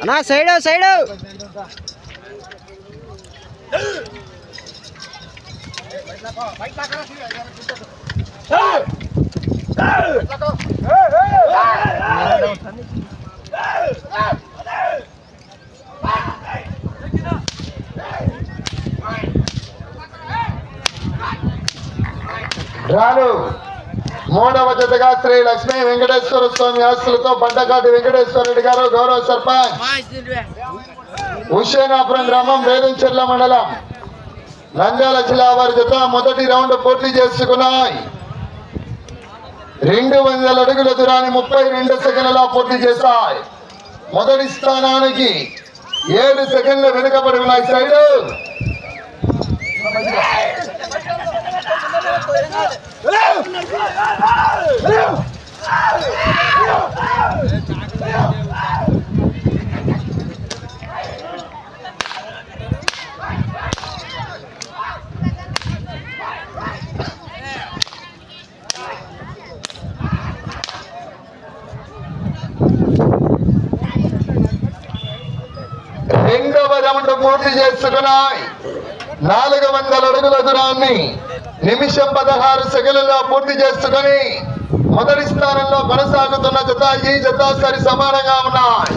అన్నా side side. రాను. మూడవ జతగా శ్రీ లక్ష్మీ వెంకటేశ్వర స్వామి ఆస్తులతో బండకాటి వెంకటేశ్వర రెడ్డి గారు గౌరవ సర్పంచ్. హుషేనాపురం గ్రామం వేదంచెర్ల మండలం. నంద్యాల జిల్లా వారి జత మొదటి రౌండ్ పూర్తి చేసుకున్నాయి. రెండు వందల అడుగుల దూరాన్ని ముప్పై రెండు సెకండ్ల పూర్తి చేశాయి. మొదటి స్థానానికి ఏడు సెకండ్లు వెనుకబడి ఉన్నాయి. సైడ్ రెండవ రౌండ్ పూర్తి చేసుకున్నాయి. నాలుగు వందల అడుగుల దూరాన్ని నిమిషం పదహారు సెకండ్లలో పూర్తి చేసుకుని మొదటి స్థానంలో కొనసాగుతున్న జత ఈ జత సరి సమానంగా ఉన్నాయి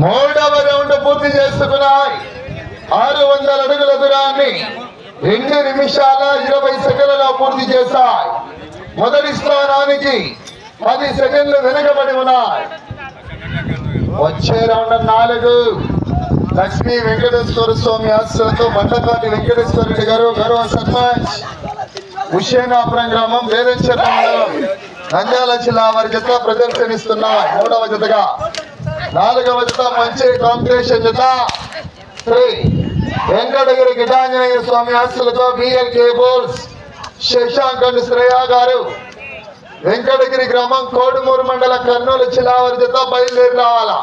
మూడవ రౌండ్ పూర్తి చేసుకున్నాయి. ఆరు వందల అడుగుల దూరాన్ని రెండు నిమిషాల ఇరవై సెకండ్లలో పూర్తి చేశాయి. మొదటి స్థానానికి పది సెకండ్లు వెనుకబడి ఉన్నాయి. వచ్చే రౌండ్ నాలుగు. లక్ష్మీ వెంకటేశ్వర స్వామి ఆశ్రయంతో బండకాటి వెంకటేశ్వర రెడ్డి గారు గౌరవ సర్పంచ్ హుషేనాపురం గ్రామం వేదంచర్ల మండలం నంద్యాల జిల్లా వారి జత ప్రదర్శనిస్తున్నారు మూడవ జతగా నాలుగవ జత మంచి కాంపిటీషన్ జత. శ్రీ వెంకటగిరి గిటాంజనేయ స్వామి ఆస్తులతో BL cables Shashank and Shreya గారు. వెంకటగిరి గ్రామం కోడుమూరు మండల కర్నూలు చిలావరి జత బయలుదేరి రావాలా?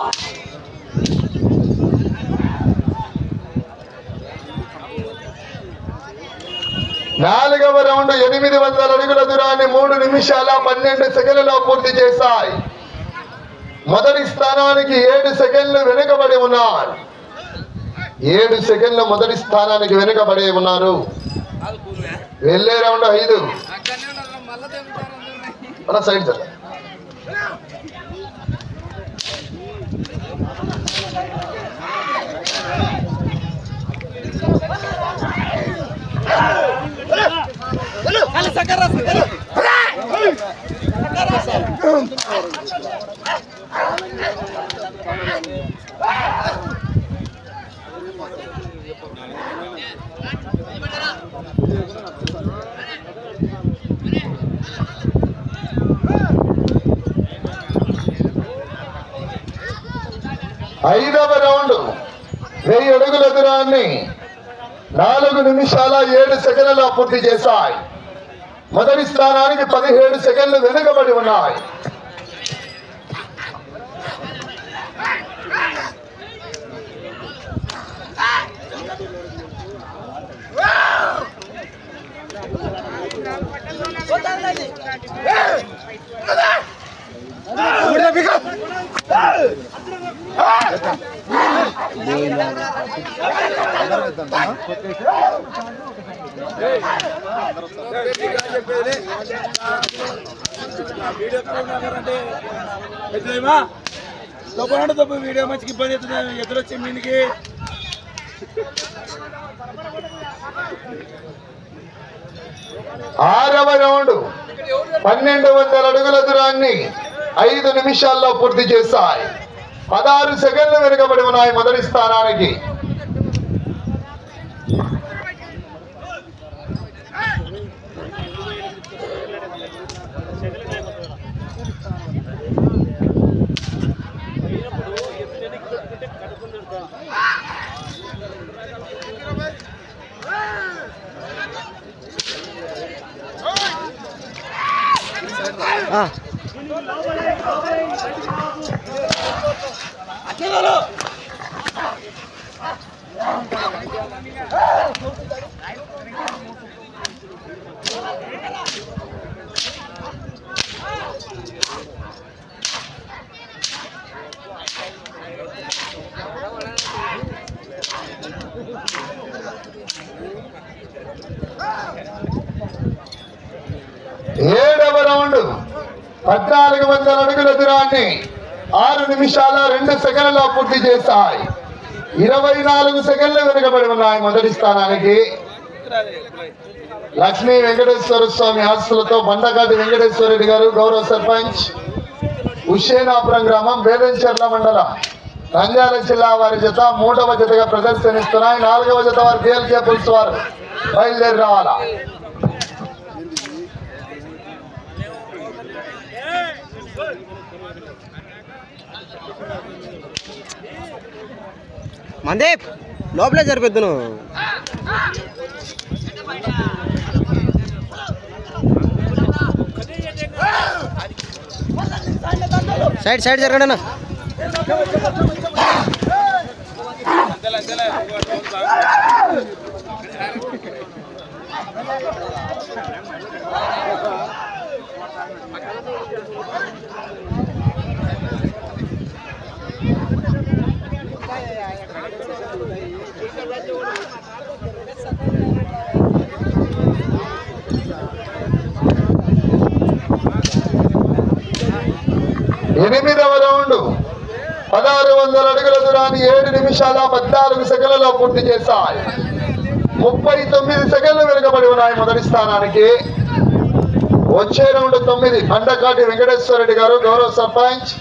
నాలుగవ రౌండ్ ఎనిమిది వందల అడుగుల దూరాన్ని మూడు నిమిషాల పన్నెండు సెకండ్లలో పూర్తి చేశాయి. మొదటి స్థానానికి ఏడు సెకండ్లు వెనుకబడి ఉన్నారు. ఏడు సెకండ్లు మొదటి స్థానానికి వెనుకబడి ఉన్నారు. వెళ్ళే రౌండ్ ఐదు. మన సైడ్ సార్ ఐదవ రౌండ్ వెయ్యి అడుగుల దూరాన్ని నాలుగు నిమిషాల ఏడు సెకండ్లలో పూర్తి చేశాయి. మొదటి స్థానానికి పదిహేడు సెకండ్లు వెనుకబడి ఉన్నాయి. పెద్దమా తప్పనంటే తప్పు వీడియో మంచికి ఇబ్బంది అవుతుంది ఎదురొచ్చే మీనికి ఆరవ రౌండ్ పన్నెండు వందల అడుగుల దూరాన్ని ఐదు నిమిషాల్లో పూర్తి చేశాయి. పదహారు సెకండ్లు వెనుకబడి ఉన్నాయి మొదటి స్థానానికి. పద్నాలుగు వందల అడుగుల దూరాన్ని ఆరు నిమిషాల రెండు సెకండ్లలో పూర్తి చేశాయి ఇరవై నాలుగు సెకండ్లు వెనుకబడి ఉన్నాయి మొదటి స్థానానికి. లక్ష్మీ వెంకటేశ్వర స్వామి ఆస్తులతో బండకాటి వెంకటేశ్వర రెడ్డి గారు గౌరవ సర్పంచ్ హుషేనాపురం గ్రామం బేదంచెర్ల మండలం. నంద్యాల జిల్లా వారి జత మూడవ జతగా ప్రదర్శనిస్తున్నాయి. నాలుగవ జత వారు బిఎల్కే పులుసు వారు బయలుదేరి రావాలా? మందేప్ లోపలే జరిపిద్దు సైడ్ సైడ్ జరగండి అన్న ఎనిమిదవ రౌండ్ పదహారు వందల అడుగుల దూరాన్ని ఏడు నిమిషాల పద్నాలుగు సెకండ్లలో పూర్తి చేశాయి. ముప్పై తొమ్మిది సెకండ్లు వెనుకబడి ఉన్నాయి మొదటి స్థానానికి. వచ్చే రౌండ్ తొమ్మిది బండకాటి వెంకటేశ్వర రెడ్డి గారు గౌరవ సర్పంచ్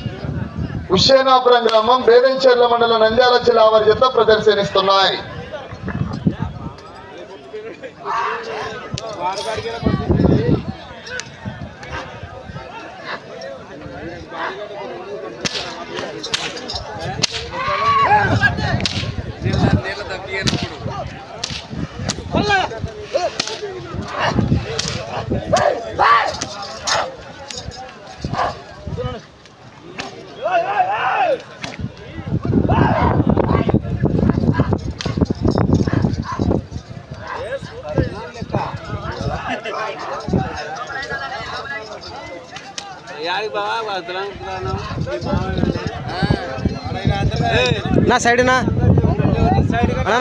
హుషేనాపురం గ్రామం బేదంచెర్ల మండలం నంద్యాల జిల్లా వారి చేత ప్రదర్శనిస్తున్నాయి. జిల్లా నీళ్ళ తప్పినప్పుడు యాడికి బాగా అర్థం నా సైడ్ నా.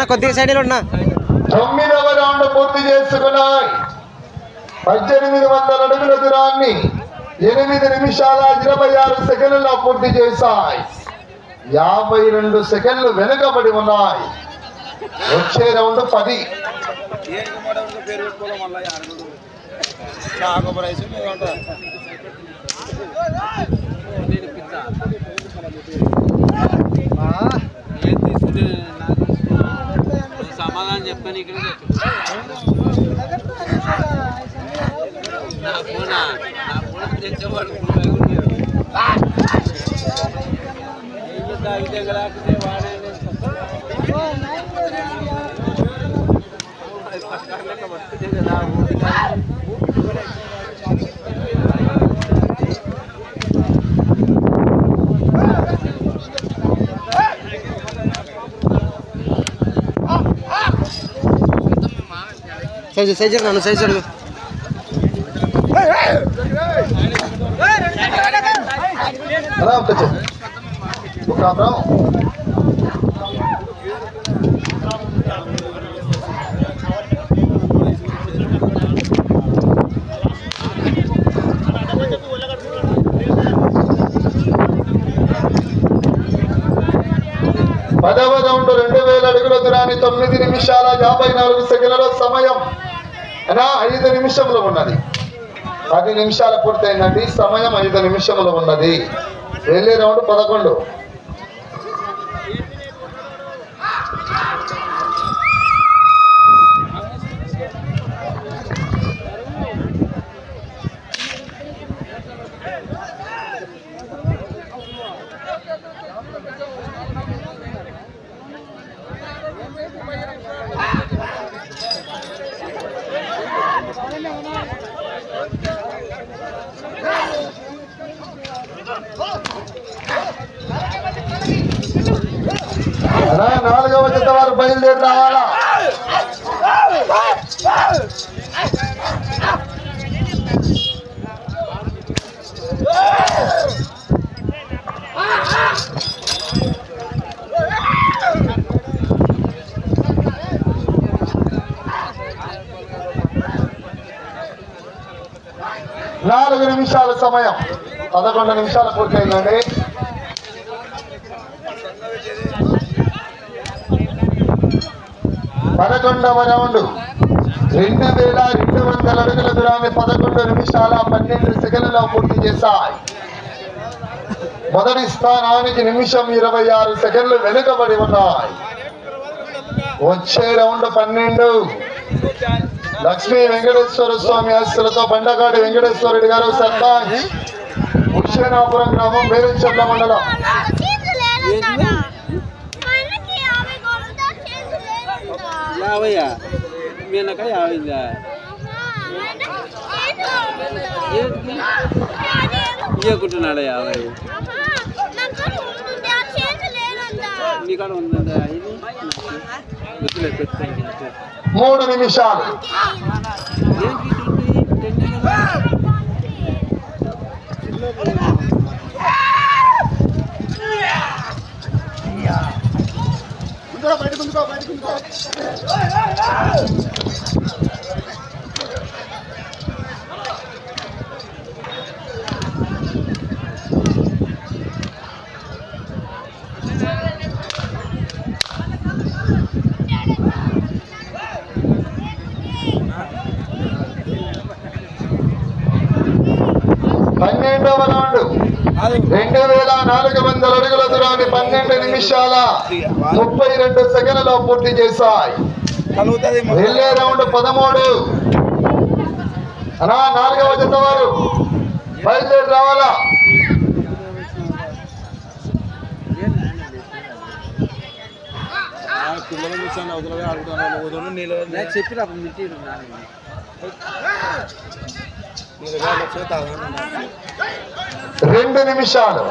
కొద్దిగా సైడ్ ఉన్నా. తొమ్మిదవ రౌండ్ పూర్తి చేసుకున్నాయి. పద్దెనిమిది వందల అడుగుల దూరాన్ని ఎనిమిది నిమిషాల ఇరవై ఆరు సెకండ్లలో పూర్తి చేశాయి. యాభై రెండు సెకండ్లు వెనుకబడి ఉన్నాయి. వచ్చే రౌండ్ పది. సమాధానం చెప్పని ఇక్కడ నా ఫోన్ నా ఫోన్ తెచ్చేవాడు వాడే సైజ్ సైజ్ నన్ను సైజ్ అడుగు. రామ్ తెచ్చు. ఒక పదవ రౌండ్ రెండు వేల అడుగుల దూరాన్ని తొమ్మిది నిమిషాల యాభై నాలుగు సెకండ్ల సమయం. అలా ఐదు నిమిషంలో ఉన్నది. పది నిమిషాలు పూర్తయిందండి. సమయం ఐదు నిమిషంలో ఉన్నది. వెళ్ళే రౌండ్ పదకొండు అలా నాలుగవ జత వారు బయలుదేరి రావాలా నాలుగు నిమిషాల సమయం పదకొండు నిమిషాలు పూర్తయిందండి పదకొండవ రౌండ్. రెండు వేల రెండు వందల అడుగుల దూరాన్ని పదకొండు నిమిషాల పన్నెండు సెకండ్లలో పూర్తి చేశాయి. మొదటి స్థానానికి నిమిషం ఇరవై ఆరు సెకండ్లు వెనుకబడి ఉన్నాయి. వచ్చే రౌండ్ పన్నెండు. లక్ష్మీ వెంకటేశ్వర స్వామి ఆస్తులతో బండగాడి వెంకటేశ్వరుడి గారు సర్పంచ్. హుషేనాపురం గ్రామం వేరుచర్ల మండలం. యాభయ్యా మీనక యాభైందా ఇవ్వకుంటున్నాడా యాభై నీకాడ ఉందా ఇది? మూడు నిమిషాలు పన్నెండవ రౌండ్ రెండు వేల నాలుగు వందల అడుగుల దూరాన్ని పన్నెండు నిమిషాల ముప్పై రెండు సెకండ్లలో పూర్తి చేశాయి. వెళ్ళే రౌండ్ పదమూడు. అనా నాలుగవ జత వారు. బయలుదేరి రావాలా? చెప్పిన రెండు నిమిషాలు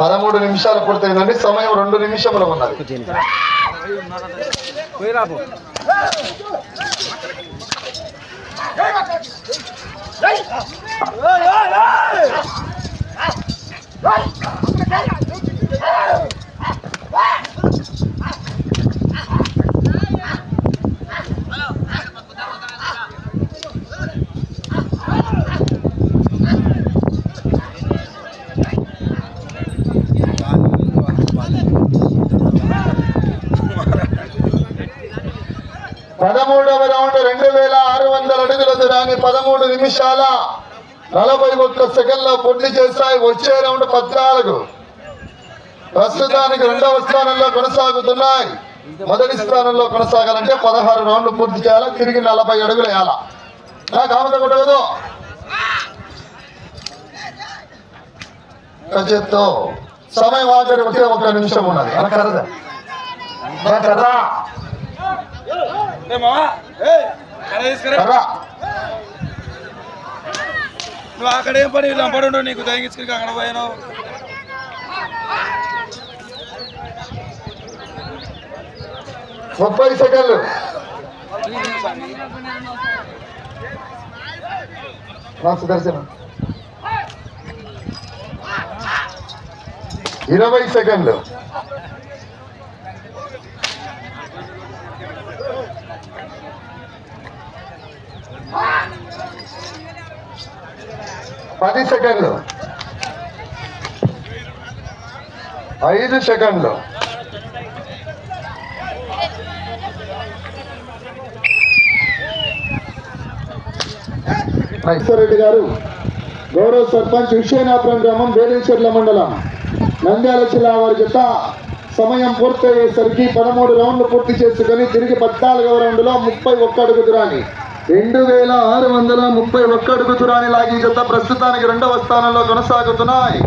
పదమూడు నిమిషాలు పూర్తయిందండి సమయం రెండు నిమిషములు ఉన్నది పోయి రాబో పదమూడవ రౌండ్ రెండు వేల ఆరు వందల అడుగుల దూరాన్ని పదమూడు నిమిషాల నలభై ఒక్క సెకండ్ల పూర్తి చేస్తాయి. వచ్చే రౌండ్ పద్నాలుగు. ప్రస్తుతానికి రెండవ స్థానంలో కొనసాగుతున్నాయి. మొదటి స్థానంలో కొనసాగాలంటే పదహారు రౌండ్లు పూర్తి చేయాలి? తిరిగి నలభై అడుగులు వేయాల? నాకు ఆమెత కొట్టదు చేత్తో సమయం ఆఖరి ఒకే ఒక్క నిమిషం ఉన్నది. అలా కదా కదా నువ్వు అక్కడ పని? లంపడు నీకు తగ్గించుకుని అక్కడ పోయాను ముప్పై సెకండ్లు. నా సుదర్శన ఇరవై సెకండ్లు. పది సెకండ్లు. ఐదు సెకండ్లు. రెడ్డి గారు గౌరవ సర్పంచ్ విశ్వనాథపురం గ్రామం వేలేశ్వర్ల మండలం నంద్యాల జిల్లా వారి జత సమయం పూర్తయ్యేసరికి పదమూడు రౌండ్లు పూర్తి చేసుకుని తిరిగి పద్నాలుగవ రౌండ్లో ముప్పై ఒక్క అడుగు దూరాన్ని రెండు వేల ఆరు వందల ముప్పై ఒక్క అడుగు దూరాన్ని లాగి జత ప్రస్తుతానికి రెండవ స్థానంలో కొనసాగుతున్నాయి.